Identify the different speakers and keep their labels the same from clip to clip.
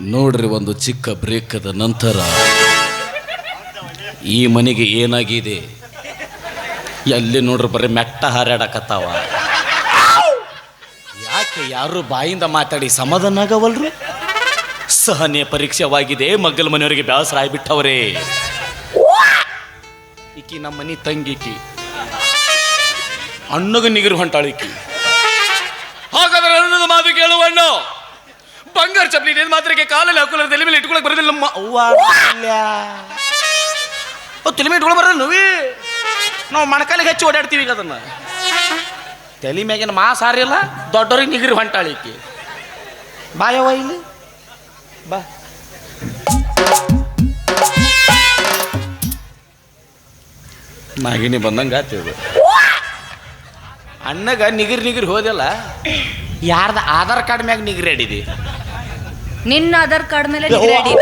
Speaker 1: ನೋಡ್ರಿ ಒಂದು ಚಿಕ್ಕ ಬ್ರೇಕದ ನಂತರ ಈ ಮನೆಗೆ ಏನಾಗಿದೆ? ಎಲ್ಲಿ ನೋಡ್ರಿ ಬರೀ ಮೆಟ್ಟ ಹಾರಾಡಕತ್ತಾವ. ಯಾಕೆ ಯಾರು ಬಾಯಿಂದ ಮಾತಾಡಿ ಸಮಾಧಾನ ಆಗವಲ್ರು? ಸಹನೆ ಪರೀಕ್ಷೆವಾಗಿದೆ ಮಗ್ಗಲ ಮನೆಯವರಿಗೆ ಬೇಸರ ಆಗಿಬಿಟ್ಟವರೇ. ಈಕಿ ನಮ್ಮ ಮನೆ ತಂಗಿಕಿ ಅಣ್ಣಗ ನಿಗಿರು ಹೊಂಟಾಳಿಕಿ ಹಾಗಾದ್ರೆ ಅನ್ನದ ಮಾತು ಕೇಳುವಣ್ಣ ಬಂಗಾರ ಚಪ್ಪಲಿ ಇದೇನು ಮಾತ್ರಕ್ಕೆ ಕಾಲಲ್ಲಿ ಹಾಕೋಲ್ಲ, ತಲೆ ಮೇಲೆ ಇಟ್ಕೊಳಕ್ ಬರೋದಿಲ್ಲ. ನಮ್ಮ. ಓ, ತಲೆ ಮೇಲೆ ಇಟ್ಕೊಳಕ್ ಬರೋದಿಲ್ಲ ನೋವಿ ನಾವು ಮಣಕಾಲಿಗೆ ಹಚ್ಚಿ ಓಡಾಡ್ತೀವಿ ಈಗ ಅದನ್ನ. ತಲೆ ಮ್ಯಾಗಿನ ಮಾ ಸಾರಿಲ್ಲ ದೊಡ್ಡವ್ರಿಗೆ ನಿಗಿರಿ ಹೊಂಟಾಳಿಕೆ ಬಾಯವ್ವ ಇಲ್ಲಿ. ಬಾ. ನಾಗಿನಿ ಬಂದಂಗೆ ಆತಿದು ಅಣ್ಣಗ ನಿಗಿರಿ ನಿಗಿರಿ ಹೋದಲ್ಲ ಯಾರ್ದ ಆಧಾರ್ ಕಾರ್ಡ್ ಮ್ಯಾಗ ನಿಗಿರಿ
Speaker 2: ನಿನ್ನ ಆಧಾರ್ ಕಾರ್ಡ್ ಮೇಲೆ ರೆಡಿ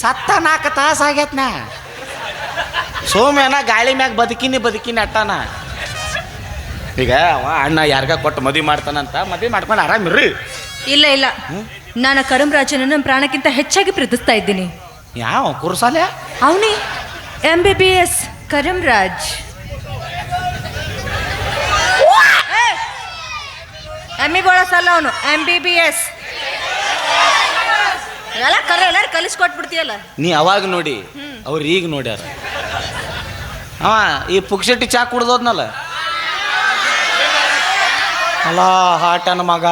Speaker 1: ಸತ್ತ ನಾಲ್ಕು ತಾಸು ಆಗ್ಯತ್ನ ಸೋಮ್ಯಾನ ಗಾಳಿ ಮ್ಯಾಗ ಬದುಕಿನಿ ಬದುಕಿನಿ ಅಟ್ಟನ. ಈಗ ಅವ ಅಣ್ಣ ಯಾರಿಗ ಕೊಟ್ಟು ಮದುವೆ ಮಾಡ್ತಾನಂತ ಮದುವೆ ಮಾಡ್ಕೊಂಡು ಆರಾಮಿರ್ರಿ
Speaker 2: ಇಲ್ಲ ಇಲ್ಲ. ನಾನು ಕರಂರಾಜನ ನನ್ನ ಪ್ರಾಣಕ್ಕಿಂತ ಹೆಚ್ಚಾಗಿ ಪ್ರೀತಿಸ್ತಾ ಇದ್ದೀನಿ.
Speaker 1: ಯಾವ ಕುರ್ಸಾಲೆ?
Speaker 2: ಅವನಿ ಎಂ ಬಿ ಬಿ ಎಸ್ ಕರಂರಾಜ್ ಎಂ ಇ ಬಳಸಲ್ಲ ಅವನು. ಎಂ ಬಿ ಬಿ ಎಸ್ ಎಲ್ಲ ಕರೆ ಎಲ್ಲಾರು ಕಲಿಸ್ಕೊಟ್ಬಿಡ್ತೀಯಲ್ಲ.
Speaker 1: ನೀ ಅವಾಗ ನೋಡಿ ಅವ್ರು ಈಗ ನೋಡ್ಯಾರ. ಅವ ಈ ಪುಕ್ಷಟ್ಟಿ ಚಾ ಕುಡ್ದೋದ್ನಲ್ಲ. ಅಲ್ಲ ಹಾಟನ ಮಗ.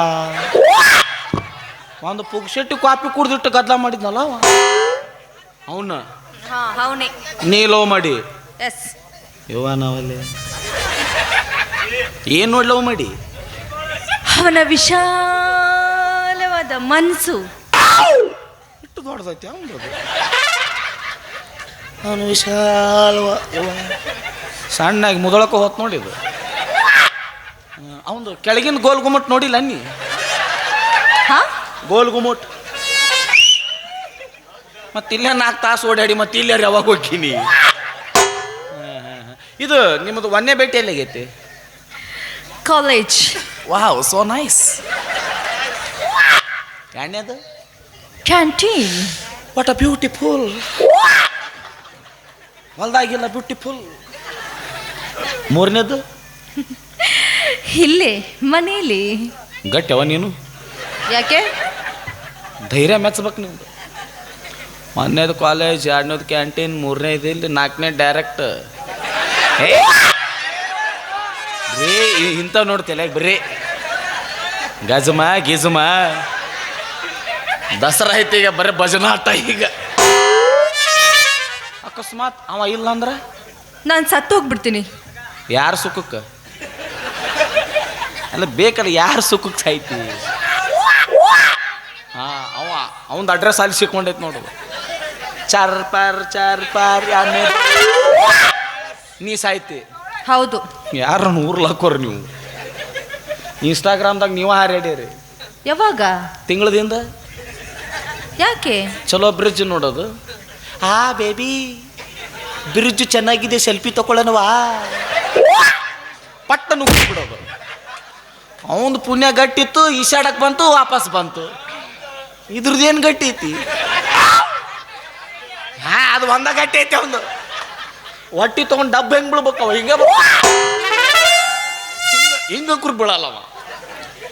Speaker 1: ಒಂದು ಪುಕ್ಷಟ್ಟಿ ಕಾಪಿ ಕುಡ್ದಿಟ್ಟು ಗದ್ದಲ ಮಾಡಿದ್ನಲ್ಲ
Speaker 2: ಅವನ.
Speaker 1: ನೀ ಲವ್ ಮಾಡಿ.
Speaker 2: ಎಸ್.
Speaker 1: ಯವ್ವ ನಾವಲ್ಲಿ. ಏನು ನೋಡಿ ಲವ್ ಮಾಡಿ?
Speaker 2: ಅವನ ವಿಶಾಲವಾದ ಮನಸ್ಸು
Speaker 1: ಇಟ್ಟು ದೊಡ್ಡದೈತಿ ಅವನು ವಿಶಾಲವ ಸಣ್ಣಾಗಿ ಮುದಳಕ್ಕೆ ಹೋತ್ ನೋಡಿದು ಅವನು ಕೆಳಗಿನ ಗೋಲ್ ಗುಮ್ಮಟ್ ನೋಡಿಲ್ಲ ನೀ?
Speaker 2: ಹಾ?
Speaker 1: ಗೋಲ್ ಗುಮ್ಮಟ್. ಮತ್ತೆ ಇಲ್ಲೇ ನಾಲ್ಕು ತಾಸು ಓಡಾಡಿ ಮತ್ತೆ ಇಲ್ಲೇ ಯಾವಾಗ ಹೋಗ್ತೀನಿ ಇದು ನಿಮ್ಮದು ಒಂದೇ ಭೇಟಿ ಎಲ್ಲಿಗೈತಿ
Speaker 2: ಕಾಲೇಜ್
Speaker 1: ವಾವ್ ಸೋ ನೈಸ್ ಎರಡನೇದು
Speaker 2: ಕ್ಯಾಂಟೀನ್
Speaker 1: ವಾಟ್ ಅ ಬ್ಯೂಟಿಫುಲ್ ಹೊಲ್ದಾಗಿಲ್ಲ ಬ್ಯೂಟಿಫುಲ್ ಮೂರನೇದು?
Speaker 2: ಇಲ್ಲೇ ಮನೇಲಿ.
Speaker 1: ಗಟ್ಟವ ನೀನು?
Speaker 2: ಯಾಕೆ?
Speaker 1: ಧೈರ್ಯ ಮೆಚ್ಚಬೇಕು ನಿಮ್ದು. ಒಂದನೇದು ಕಾಲೇಜ್ ಎರಡನೇದು ಕ್ಯಾಂಟೀನ್ ಮೂರನೇದು ಇಲ್ಲಿ ನಾಲ್ಕನೇ ಡೈರೆಕ್ಟ್ ಬರೀ ಇಂಥವು ನೋಡ್ತಿಲ್ಲ ಬರ್ರಿ. ಗಜಮ ಗಿಜಮ. ದಸರಾ ಐತಿ ಈಗ ಬರೀ ಭಜನಾಟ ಈಗ. ಅಕಸ್ಮಾತ್ ಅವ ಇಲ್ಲ ಅಂದ್ರೆ?
Speaker 2: ನಾನು ಸತ್ತು ಹೋಗ್ಬಿಡ್ತೀನಿ.
Speaker 1: ಯಾರ ಸುಖಕ್ಕೆ? ಅಲ್ಲ ಬೇಕಲ್ಲ ಯಾರ ಸುಖಕ್ಕೆ ಸಾಯ್ತಿ? ಹಾ ಅವ ಅವಂದು ಅಡ್ರೆಸ್ ಅಲ್ಲಿ ಸಿಕ್ಕೊಂಡೈತೆ ನೋಡು. ಚಾರ್ ಪಾರ್ ಚಾರ್ ಪಾರ್ ನೀ ಸಾಯ್ತಿ.
Speaker 2: ಹೌದು.
Speaker 1: ಯಾರನ್ನು ಊರ್ಲ್ ಹಾಕೋರಿ ನೀವು? ಇನ್ಸ್ಟಾಗ್ರಾಮ್ದಾಗ ನೀವು ಹಾರ್ಯಾಡ್ಯಾರಿ
Speaker 2: ಯಾವಾಗ?
Speaker 1: ತಿಂಗಳದಿಂದ?
Speaker 2: ಯಾಕೆ?
Speaker 1: ಚಲೋ ಬ್ರಿಡ್ಜ್ ನೋಡೋದು. ಆ ಬೇಬಿ ಬ್ರಿಡ್ಜ್ ಚೆನ್ನಾಗಿದೆ ಸೆಲ್ಫಿ ತಗೊಳ್ಳೋಣವಾ ಪಟ್ಟ ನುಗ್ಗಿ ಬಿಡೋದು. ಅವನು ಪುಣ್ಯ ಗಟ್ಟಿತ್ತು ಈಶಾಡಕ್ ಬಂತು ವಾಪಸ್ ಬಂತು. ಇದ್ರದ್ದೇನು ಗಟ್ಟಿ ಐತಿ ಹಾ ಅದು ಒಂದ ಗಟ್ಟಿ ಐತಿ ಅವನು ಹೊಟ್ಟಿ ತಗೊಂಡು ಡಬ್ಬ ಹೆಂಗ್ ಬಿಡ್ಬೇಕವ ಹಿಂಗೆ ಹಿಂಗ ಹಿಂಗ ಕುರ್ ಬೀಳಲ್ಲವ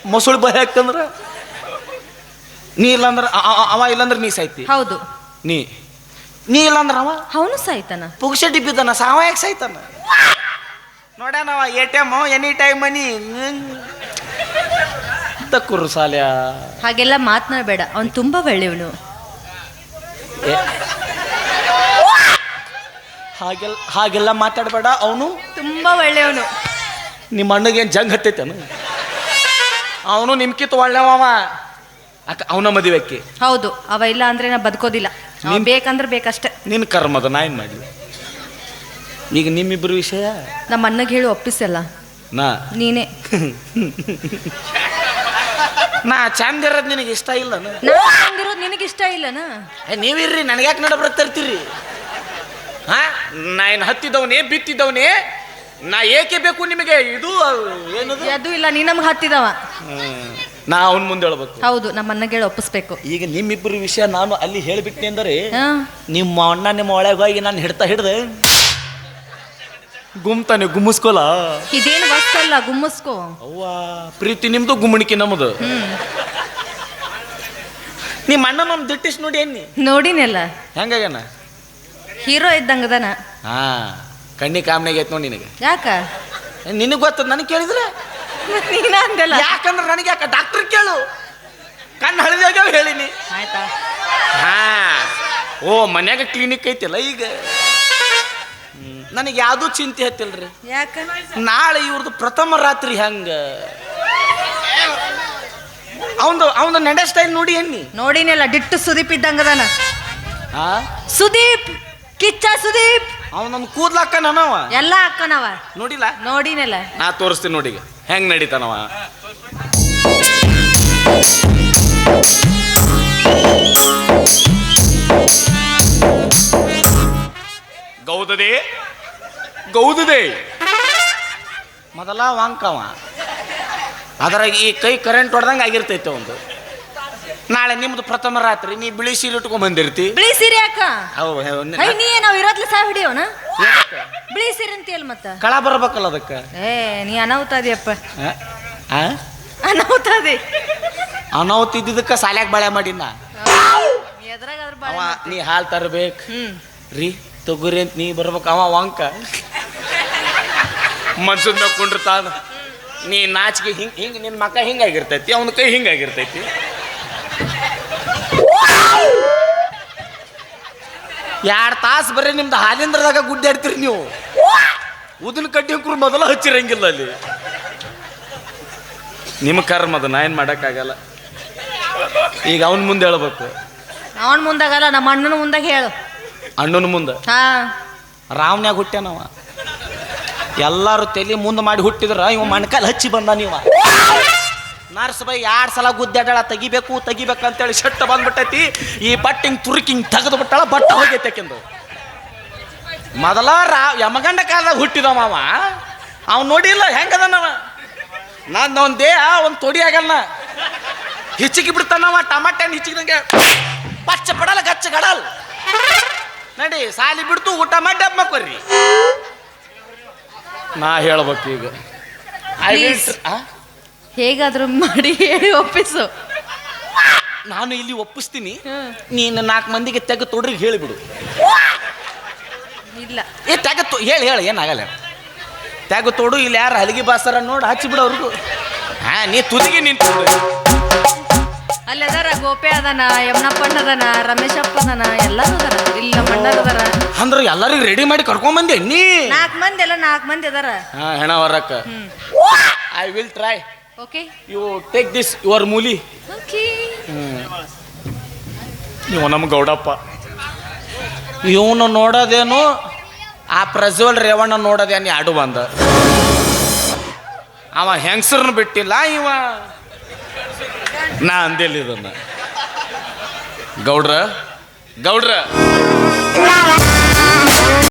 Speaker 1: ಮೊಸಳು ಬಹ ಹಾಕಂದ್ರೆ ನೀ ಇಲ್ಲಂದ್ರ ಅವ ಇಲ್ಲಂದ್ರ ನೀ ಸಾಯ್ತಿ.
Speaker 2: ಹೌದು.
Speaker 1: ನೀ. ನೀ ಇಲ್ಲಂದ್ರ ಅವ?
Speaker 2: ಅವನು ಸಾಯ್ತಾನ.
Speaker 1: ಪುಗ್ಸೆ ಬಿದ್ದಾನ ಸಾವ ಯಾಕೆ ಸಾಯ್ತಾನ? ನೋಡ್ಯಾನವ A T M any time money ತಕ್ಕುರು ಸಾಲ್ಯ.
Speaker 2: ಹಾಗೆಲ್ಲ ಮಾತನಾಡಬೇಡ ಅವನು ತುಂಬಾ ಒಳ್ಳೆಯವನು.
Speaker 1: ಹಾಗೆಲ್ಲ ಹಾಗೆಲ್ಲ ಮಾತಾಡಬೇಡ. ಅವನು
Speaker 2: ತುಂಬಾ ಒಳ್ಳೆಯವನು.
Speaker 1: ನಿಮ್ಮ ಅಣ್ಣಗೇನು ಜಂಗ್ ಹತ್ತೈತೇನು ಅವನು ನಿಮ್ಕಿತ್ತು ಒಳ್ಳೆವ ಅಕ್ಕ ಅವನ ಮದುವೆಕ್ಕೆ.
Speaker 2: ಹೌದು ಅವ ಇಲ್ಲ ಅಂದ್ರೆ ನಾ ಬದುಕೋದಿಲ್ಲ. ಅವ
Speaker 1: ನಿನ್-
Speaker 2: ಬೇಕಂದ್ರೆ ಬೇಕಷ್ಟೇ.
Speaker 1: ನಿನ್ನ ಕರ್ಮದ ನಾ ಏನ್ ಮಾಡಲಿ? ಈಗ ನಿಮ್ಮಿಬ್ರು ವಿಷಯ?
Speaker 2: ನಮ್ಮ ಅಣ್ಣಗೆ ಹೇಳಿ ಒಪ್ಪಿಸಲ್ಲ
Speaker 1: ನಾ?
Speaker 2: ನೀನೇ.
Speaker 1: ನಾ ಚಂದ ಇರೋದು ನಿನಗೆ ಇಷ್ಟ ಇಲ್ಲ
Speaker 2: ನಾ ಹಂಗಿರೋದು ನಿನಗೆ ಇಷ್ಟ ಇಲ್ಲನಾ?
Speaker 1: ನೀವಿರ್ರಿ ನನಗ್ಯಾಕೆ ನಡಬ್ರ ತರ್ತೀರಿ? ನಾ ಏನು ಹತ್ತಿದವನೇ ಬಿತ್ತಿದವನೇ? ನಾ ಏಕೆ ಬೇಕು ನಿಮಗೆ? ಇದು ಏನದು?
Speaker 2: ಅದು ಇಲ್ಲ ನೀ ನಮ್ಗೆ ಹತ್ತಿದವ.
Speaker 1: ನಾ ಅವನ್ ಮುಂದೆ ಹೇಳ್ಬೇಕು.
Speaker 2: ಹೌದು ನಮ್ಮ ಅಣ್ಣಗೆ ಒಪ್ಪಿಸ್ಬೇಕು.
Speaker 1: ಈಗ ನಿಮ್ಮಿಬ್ಬರ ವಿಷಯ ನಾನು ಅಲ್ಲಿ ಹೇಳಿಬಿಟ್ಟೆ ಅಂದರೆ ನಿಮ್ಮ ಅಣ್ಣ ನಿಮ್ಮ ಒಳಗೆ ಹೋಗಿ ನಾನು ಹಿಡ್ತಾ ಹಿಡ್ದೆ ಗುಮ್ತಾನೆ ಗುಮ್ಮಿಸ್ಕೊಲ?
Speaker 2: ಇದೇನು ವಸ್ತಲ್ಲ ಗುಮ್ಮಸ್ಕೋ.
Speaker 1: ಅವ್ವ ಪ್ರೀತಿ ನಿಮ್ದು ಗುಮ್ಮಣಿಕೆ ನಮ್ಮದು
Speaker 2: ಹ್ಮ್.
Speaker 1: ನಿಮ್ಮ ಅಣ್ಣ ನಮ್ಮ ದಿಟ್ಟಿಸ್ ನೋಡಿ ಅನ್ನಿ
Speaker 2: ನೋಡಿನಲ್ಲ.
Speaker 1: ಹೆಂಗಾಗ್ಯಾನ?
Speaker 2: ಹೀರೋ ಇದ್ದಂಗದನ
Speaker 1: ಹಾ ಕಣ್ಣಿ ಕಾಮನೆಗೆ ಐತ್ ನೋಡಿ ನಿನಗೆ.
Speaker 2: ಯಾಕ?
Speaker 1: ನಿನಗೆ ಗೊತ್ತದ ನನಗೆ ಕೇಳಿದ್ರೆ?
Speaker 2: ನೀನ ಅಂದಲ್ಲ
Speaker 1: ಯಾಕಂದ್ರೆ ನನಗೆ ಯಾಕ ಡಾಕ್ಟರ್ ಕೇಳು. ಕಣ್ಣು ಹಳಿದಾಗ ಹೇಳಿನಿ.
Speaker 2: ಆಯ್ತಾ?
Speaker 1: ಹಾ ಓ ಮನ್ಯಾಗ ಕ್ಲಿನಿಕ್ ಐತಿಲ್ಲ ಈಗ. ನನಗೆ ಯಾವುದೂ ಚಿಂತೆ ಹತ್ತಿಲ್ರಿ.
Speaker 2: ಯಾಕ?
Speaker 1: ನಾಳೆ ಇವ್ರದ್ದು ಪ್ರಥಮ ರಾತ್ರಿ ಹೆಂಗ? ಅವಂದು ಅವನು ನಡೆ ಸ್ಟೈಲ್ ನೋಡಿ ಎನ್ನಿ.
Speaker 2: ನೋಡಿನಲ್ಲ ಡಿಟ್ಟು ಸುದೀಪ್ ಇದ್ದಂಗದನ
Speaker 1: ಆ
Speaker 2: ಸುದೀಪ್ ಕಿಚ್ಚ ಸುದೀಪ್.
Speaker 1: ಅವ ನಮ್ಮ ಕೂದ್ಲ ನಾನವ
Speaker 2: ಎಲ್ಲ ಅಕ್ಕನವ
Speaker 1: ನೋಡಿಲ್ಲ?
Speaker 2: ನೋಡಿನಲ್ಲ.
Speaker 1: ನಾ ತೋರಿಸ್ತೀನಿ ನೋಡಿ ಹೆಂಗ್ ನಡೀತಾನವ? ಗೌದದೆ? ಗೌದದೆ? ಮೊದಲ ವಾಂಕವ. ಅದರಾಗ ಈ ಕೈ ಕರೆಂಟ್ ಹೊಡೆದಂಗೆ ಆಗಿರ್ತೈತೆ ಒಂದು ನಾಳೆ ನಿಮ್ದು ಪ್ರಥಮ ರಾತ್ರಿ ನೀ ಬಿಳಿ ಸೀರೆ ಇಟ್ಕೊಂಡ್ ಬಂದಿರ್ತಿ?
Speaker 2: ಬಿಳಿ ಸೀರೆ ಅಕ್ಕ
Speaker 1: ಅವ್ ನಿ-
Speaker 2: ಐ ನೀ ನಾವ್ ಇರೋದ್ಲ ಸಾ
Speaker 1: ಹಿಡಿಯೋಣ
Speaker 2: ಬಿಳಿ ಸೀರೆ ಅಂತೀಯಲ್ ಮತ್ತ?
Speaker 1: ಕಳ ಬರ್ಬೇಕಲ್ಲ ಅದಕ್ಕ?
Speaker 2: ಏ ನೀ ಅನಾಹುತ ಅದಿಯಪ್ಪ.
Speaker 1: ಆ? ಆ?
Speaker 2: ಅನಾಹುತ ಅದಿ.
Speaker 1: ಅನಾಹುತ ಇದ್ದಿದ್ದಕ್ಕ ಸಾಲ್ಯಾಗ ಬಾಳೆ ಮಾಡಿನ
Speaker 2: ಎದ್ರಾಗಾದ್ರ
Speaker 1: ಅವ
Speaker 2: ಬಾಳ
Speaker 1: ನೀ ಹಾಲ್ ತರಬೇಕು.
Speaker 2: ಹ್ಮ್.
Speaker 1: ರೀ ತೊಗುರಿ ಅಂತ ನೀ ಬರ್ಬೇಕು ಅವ ವಂಕ ಮನ್ಸದ ಮ್ಯಾಗ ಕುಂಡಿರ್ತಾನ. ನೀ ನಾಚಿಗೆ ಹಿಂಗ್ ಹಿಂಗ್ ನಿನ್ನ ಮಕ್ಕ ಹಿಂಗಾಗಿರ್ತೈತಿ ಅವನ ಕೈ ಹಿಂಗಾಗಿರ್ತೈತಿ. ಎರಡು ತಾಸು ಬರೀ ನಿಮ್ದು ಹಾಲಿಂದ್ರದಾಗ ಗುಡ್ಡಾಡ್ತೀರಿ ನೀವು. ಉದಿನ ಕಡ್ಡಿ ಅಂಕರು ಮೊದಲು ಹಚ್ಚಿರಂಗಿಲ್ಲ ಅಲ್ಲಿ. ನಿಮ್ಮ ಕರ್ಮ ಅದು ನಾ ಏನು ಮಾಡೋಕ್ಕಾಗಲ್ಲ. ಈಗ ಅವನ ಮುಂದೆ ಹೇಳ್ಬೇಕು.
Speaker 2: ಅವನ ಮುಂದಾಗಲ್ಲ ನಮ್ಮ ಅಣ್ಣನ ಮುಂದಾಗ ಹೇಳು.
Speaker 1: ಅಣ್ಣನ ಮುಂದೆ?
Speaker 2: ಹಾ.
Speaker 1: ರಾವ್ನ್ಯಾಗ ಹುಟ್ಟ್ಯಾನವ ಎಲ್ಲರೂ ತಲೆ ಮುಂದೆ ಮಾಡಿ ಹುಟ್ಟಿದ್ರ ಇವ ಮಣ್ಕಾಲ್ ಹಚ್ಚಿ ಬಂದ ನೀವ. ನರ್ಸ್ ಬೈ ಎರಡು ಸಲ ಗುದ್ದಾಡಳ ತೆಗಿಬೇಕು ತೆಗಿಬೇಕು ಅಂತೇಳಿ ಶೆಟ್ಟ ಬಂದ್ಬಿಟ್ಟೈತಿ. ಈ ಬಟ್ಟಿಂಗ್ ತುರುಕಿಂಗ್ ತೆಗೆದು ಬಿಟ್ಟಾಳ ಬಟ್ಟ ಹೋಗೈತೆ ಆಕಿಂದು. ಮೊದಲ ರಾ ಯಮಗಂಡ ಕಾಲದಾಗ ಹುಟ್ಟಿದವ ಅವ ಅವ್ ನೋಡಿಲ್ಲ ಹೆಂಗದನವ ನಾನು ಒಂದು ದೇಹ ಒಂದು ತೊಡಿ ಆಗಲ್ಲ ಹಿಚ್ಚಿಗೆ ಬಿಡ್ತಾನವ ಟಮಾಟೆ ಹಣ್ಣು ಹಿಚ್ಚಿದಂಗೆ. ಪಚ್ಚ ಪಡಲ್ಲ ಗಚ್ಚ ಗಡಲ್. ನಡಿ ಸಾಲಿ ಬಿಡ್ತು ಊಟ ಮಾಡಿ ಹಬ್ಬ ಕೊರ್ರಿ. ನಾ ಹೇಳ್ಬೇಕು ಈಗ. I will?
Speaker 2: ಹೇಗಾದ್ರೂ ಮಾಡಿ ಹೇಳಿ ಒಪ್ಪಿಸು.
Speaker 1: ನಾನು ಇಲ್ಲಿ ಒಪ್ಪಿಸ್ತೀನಿ. ನೀನು ನಾಲ್ಕು ಮಂದಿಗೆ ತೆಗೆ ತೊಡ್ರಿಗೆ ಹೇಳಿಬಿಡು
Speaker 2: ಇಲ್ಲ.
Speaker 1: ಏ ತೆಗೆ ತೊ ಹೇಳಿ ಹೇಳಿ ಏನಾಗಲ್ಲ. ತೆಗೆ ತೊಡು ಇಲ್ಲಿ ಯಾರು ಹಲಗಿ ಬಾಸರ ನೋಡಿ ಹಚ್ಚಿಬಿಡು ಅವ್ರಿಗೂ. ಹಾ ನೀ ತುದಿಗೆ ನಿಂತು
Speaker 2: ಅಲ್ಲಿ ಅದಾರ ಗೋಪೆ ಅದನ ಯಮನಪ್ಪಣ್ಣ ಅದನ ರಮೇಶಪ್ಪ ಅದನ ಎಲ್ಲರೂ ಅದಾರ. ಇಲ್ಲ ನಮ್ಮ ಅದಾರ.
Speaker 1: ಅಂದ್ರೆ ಎಲ್ಲರಿಗೂ ರೆಡಿ ಮಾಡಿ ಕರ್ಕೊಂಬಂದೆ ನೀ?
Speaker 2: ನಾಲ್ಕು ಮಂದಿ ಎಲ್ಲ ನಾಲ್ಕು ಮಂದಿ ಅದಾರ.
Speaker 1: ಹಾ ಹೆಣ ಹೊರಕ್ಕ. I will try
Speaker 2: okay
Speaker 1: you take this your ಮೂಲಿ
Speaker 2: okay
Speaker 1: ಇವ ನಮ್ಮ ಗೌಡಪ್ಪ ಇವನು ನೋಡೋದೇನು? ಆ ಪ್ರಜ್ವಲ್ ರೇವಣ್ಣ ನೋಡೋದೇನು ಯಾಡು ಬಂದ? ಅವ ಹೆಂಗಸ್ರನ್ನ ಬಿಟ್ಟಿಲ್ಲ ಇವ? ನಾ ಅಂದಿಲ್ಲ ಇದನ್ನ. ಗೌಡ್ರ ಗೌಡ್ರ.